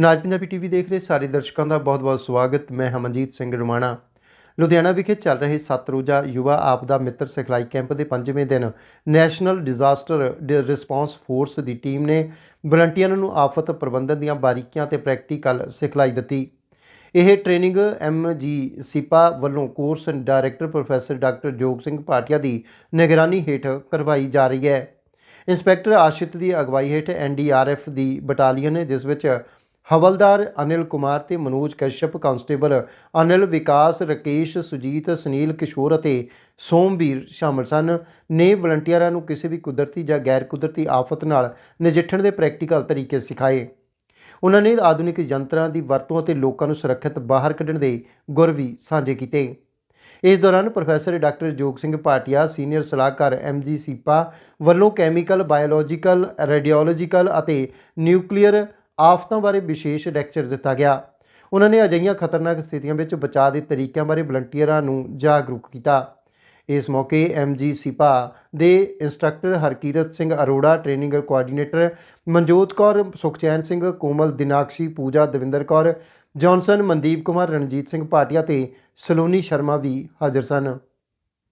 ਨਾਜ Punjabi TV ਦੇਖ ਰਹੇ ਸਾਰੇ ਦਰਸ਼ਕਾਂ ਦਾ ਬਹੁਤ-ਬਹੁਤ ਸਵਾਗਤ। ਮੈਂ ਹਮਨਜੀਤ ਸਿੰਘ ਰਮਾਣਾ। ਲੁਧਿਆਣਾ ਵਿਖੇ ਚੱਲ ਰਹੇ ਸੱਤ ਰੋਜ਼ਾ ਯੁਵਾ ਆਪਦਾ ਮਿੱਤਰ ਸਿਖਲਾਈ ਕੈਂਪ ਦੇ ਪੰਜਵੇਂ ਦਿਨ ਨੈਸ਼ਨਲ ਡਿਜ਼ਾਸਟਰ ਡ- ਰਿਸਪਾਂਸ ਫੋਰਸ ਦੀ ਟੀਮ ਨੇ ਵਲੰਟੀਅਰਾਂ ਨੂੰ ਆਫਤ ਪ੍ਰਬੰਧਨ ਦੀਆਂ ਬਾਰੀਕੀਆਂ ਤੇ ਪ੍ਰੈਕਟੀਕਲ ਸਿਖਲਾਈ ਦਿੱਤੀ। ਇਹ ਟ੍ਰੇਨਿੰਗ ਐਮਜੀ ਸਿਪਾ ਵੱਲੋਂ course director professor doctor Jog Singh Bhatia ਦੀ ਨਿਗਰਾਨੀ ਹੇਠ ਕਰਵਾਈ ਜਾ ਰਹੀ ਹੈ। ਇੰਸਪੈਕਟਰ ਆਸ਼ਿਤ ਦੀ ਅਗਵਾਈ ਹੇਠ ਐਨਡੀਆਰਐਫ ਦੀ ਬਟਾਲੀਅਨ ਜਿਸ ਵਿੱਚ ਹਵਲਦਾਰ ਅਨਿਲ ਕੁਮਾਰ ਤੇ ਮਨੋਜ ਕਸ਼ਯਪ, ਕਾਂਸਟੇਬਲ ਅਨਿਲ, ਵਿਕਾਸ, ਰਕੇਸ਼, ਸੁਜੀਤ, ਸੁਨੀਲ ਕਿਸ਼ੋਰ ਅਤੇ ਸੋਮਵੀਰ ਸ਼ਾਮਲ ਸਨ। ਨੇ ਵਲੰਟੀਅਰਾਂ ਨੂੰ ਕਿਸੇ ਵੀ ਕੁਦਰਤੀ ਜਾਂ ਗੈਰ ਕੁਦਰਤੀ ਆਫਤ ਨਾਲ ਨਜਿੱਠਣ ਦੇ ਪ੍ਰੈਕਟੀਕਲ ਤਰੀਕੇ ਸਿਖਾਏ। ਉਹਨਾਂ ਨੇ ਆਧੁਨਿਕ ਯੰਤਰਾਂ ਦੀ ਵਰਤੋਂ ਅਤੇ ਲੋਕਾਂ ਨੂੰ ਸੁਰੱਖਿਅਤ ਬਾਹਰ ਕੱਢਣ ਦੇ ਗੁਰ ਵੀ ਸਾਂਝੇ ਕੀਤੇ। ਇਸ ਦੌਰਾਨ professor doctor Jog Singh Bhatia, senior ਸਲਾਹਕਾਰ ਐਮਜੀ ਸੀਪਾ ਵੱਲੋਂ ਕੈਮੀਕਲ, ਬਾਇਓਲੋਜੀਕਲ, ਰੇਡੀਓਲੋਜੀਕਲ ਅਤੇ ਨਿਊਕਲੀਅਰ ਆਫਤਾਂ ਬਾਰੇ ਵਿਸ਼ੇਸ਼ ਲੈਕਚਰ ਦਿੱਤਾ ਗਿਆ। ਉਹਨਾਂ ਨੇ ਅਜਿਹੀਆਂ ਖਤਰਨਾਕ ਸਥਿਤੀਆਂ ਵਿੱਚ ਬਚਾਅ ਦੇ ਤਰੀਕਿਆਂ ਬਾਰੇ ਵਲੰਟੀਅਰਾਂ ਨੂੰ ਜਾਗਰੂਕ ਕੀਤਾ। ਇਸ ਮੌਕੇ ਐਮਜੀ ਸਿਪਾ ਦੇ instructor Harkirat Singh Arora, training coordinator Manjot Kaur, Sukhchain Singh Komal, Dinakshi Pooja Davinder Kaur, Johnson Mandeep Kumar, Ranjit Singh Bhatia ਤੇ ਸਲੋਨੀ ਸ਼ਰਮਾ ਵੀ ਹਾਜ਼ਰ ਸਨ।